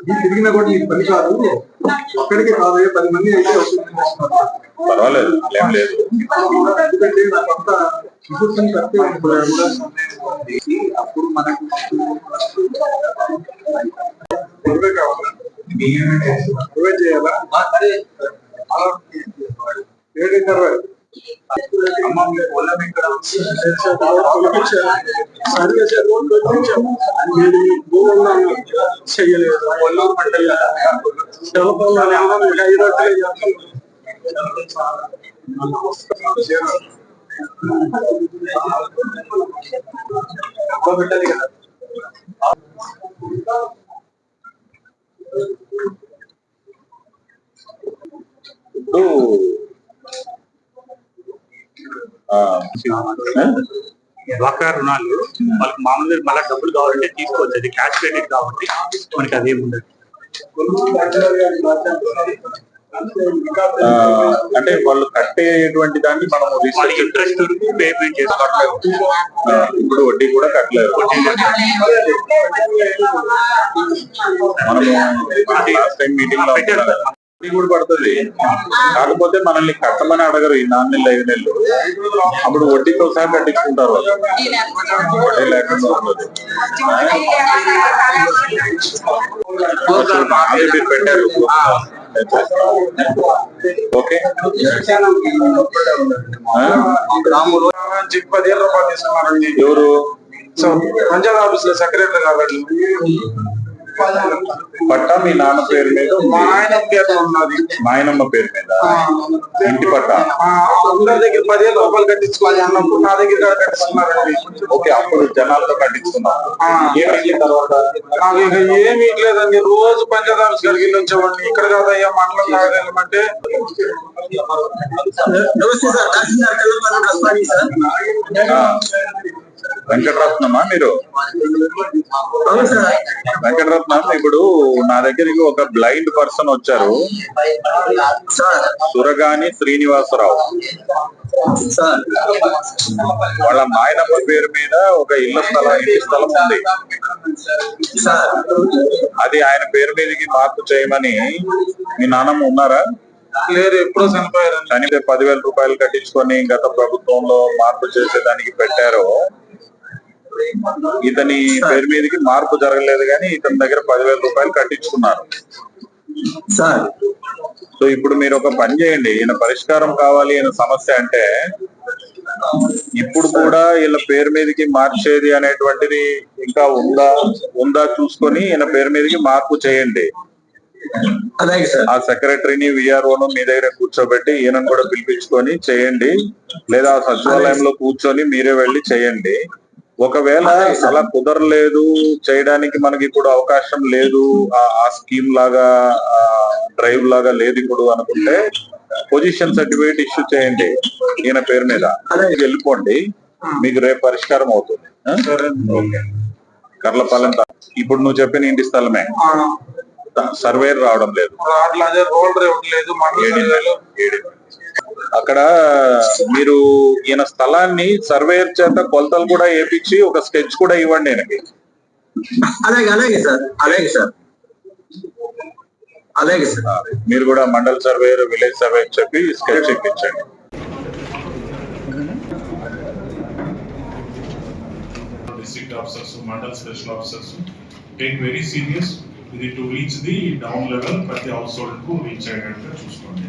ఈ తిరిగినా కూడా నీకు పని కాదు. ఒక్కడికి కాదు పది మంది అయితే పర్వాలేదు ఏం లేదు. ఎందుకంటే నాకు అంత తప్పే ఉంటుంది అప్పుడు మనకు ఇరవై కావాలా ఇరవై చేయాలా ఏడు ఇరవై చెయ్యలేదు ఒల్లూరు మండలి శివపల్లి ఐదు పెట్టాలి కదా ఇప్పుడు ఆ, ఆ? డ్వాక్రా రుణాలు వాళ్ళకి మామూలుగా మళ్ళీ డబ్బులు కావాలంటే తీసుకోవచ్చు అది క్యాష్ క్రెడిట్ కాబట్టి మనకి అదేం ఉండదు. అంటే వాళ్ళు కట్టేటువంటి దాన్ని మనం ఇంట్రెస్ట్ పేమెంట్ చేసుకోవట్లేదు ఇప్పుడు వడ్డీ కూడా కట్టలేదు మనము లాస్ట్ టైం మీటింగ్లో కూడా పడుతుంది. కాకపోతే మనల్ని కట్టమని అడగరు ఈ నాలుగు నెలలు ఐదు నెలలు. అప్పుడు వడ్డీతో సహా కట్టించుకుంటారు. వడ్డీ లేకుండా ఉంటుంది అదే మీరు పెట్టారు ఓకే పదిహేను రూపాయలు తీసుకున్నారండి. ఎవరు? సో పంచాయత్ ఆఫీస్లో సెక్రటరీ కాబట్టి పట్టా మీ నాన్న పేరు మీద మా. ఆయన పేరు ఉన్నది. నాయనమ్మ పేరు మీద. ఇంటి పట్టా. అందరి దగ్గర పదిహేను రూపాయలు కట్టించుకోవాలి అన్నప్పుడు నా దగ్గర కూడా కట్టించుకున్నారండి. ఓకే అప్పుడు జనాలతో కట్టించుకున్నాం ఆ. ఏమైంది తర్వాత? నాకు ఇక ఏమీ లేదండి రోజు గారికి వెళ్ళి వచ్చేవాడిని ఇక్కడ కాదయ్యా మండలం కాదు వెళ్ళమంటే ఆ. వెంకటరత్నమా మీరు? వెంకటరత్నం ఇప్పుడు నా దగ్గరికి ఒక బ్లైండ్ పర్సన్ వచ్చారు. సురగాని శ్రీనివాసరావు. వాళ్ళ నాయనమ్మ పేరు మీద ఒక ఇళ్ళ స్థలం ఇంటి స్థలం ఉంది. అది ఆయన పేరు మీదకి మార్పు చేయమని మీ నాన్నమ్మ ఉన్నారా? లేరు ఎప్పుడో చనిపోయారండి చనిపోతే పదివేల రూపాయలు కట్టించుకొని గత ప్రభుత్వంలో మార్పు చేసేదానికి పెట్టారు ఇతని పేరు మీదకి మార్పు జరగలేదు కానీ ఇతని దగ్గర పదివేల రూపాయలు కట్టించుకున్నారు. సార్. సో ఇప్పుడు మీరు ఒక పని చేయండి. ఈయన పరిష్కారం కావాలి అనే సమస్య అంటే ఇప్పుడు కూడా వీళ్ళ పేరు మీదకి మార్చేది అనేటువంటిది ఇంకా ఉందా ఉందా చూసుకొని ఈయన పేరు మీదకి మార్పు చేయండి. అలాగే సార్ ఆ సెక్రటరీని విఆర్ఓను మీ దగ్గర కూర్చోబెట్టి ఈయనను కూడా పిలిపించుకొని చేయండి. లేదా ఆ సచివాలయంలో కూర్చొని మీరే వెళ్ళి చేయండి. ఒకవేళ అలా కుదరలేదు చేయడానికి మనకి ఇప్పుడు అవకాశం లేదు ఆ- స్కీమ్ లాగా డ్రైవ్ లాగా లేదు ఇప్పుడు అనుకుంటే పొజిషన్ సర్టిఫికేట్ ఇష్యూ చేయండి ఈయన పేరు మీద. వెళ్ళిపోండి. మీకు రేపు పరిష్కారం అవుతుంది. కర్లపాలెం ఇప్పుడు నువ్వు చెప్పిన ఇంటి స్థలమే. సర్వేర్ రావడం లేదు. మండలి. అక్కడ మీరు ఈయన స్థలాన్ని సర్వేయర్ చేత కొలతలు కూడా వేపించి ఒక స్కెచ్ కూడా ఇవ్వండి ఈయనకి అలాగే అలాగే సార్ అలాగే సార్. అలాగే సార్. మీరు కూడా మండల్ సర్వేయర్ విలేజ్ సర్వేయర్ చెప్పి స్కెచ్ ఇప్పించండి. District officers, mandal special officers, take very serious ఇది to reach the down level ప్రతి హౌస్ హోల్డ్కు రీచ్ అయ్యేటట్టుగా చూసుకోండి.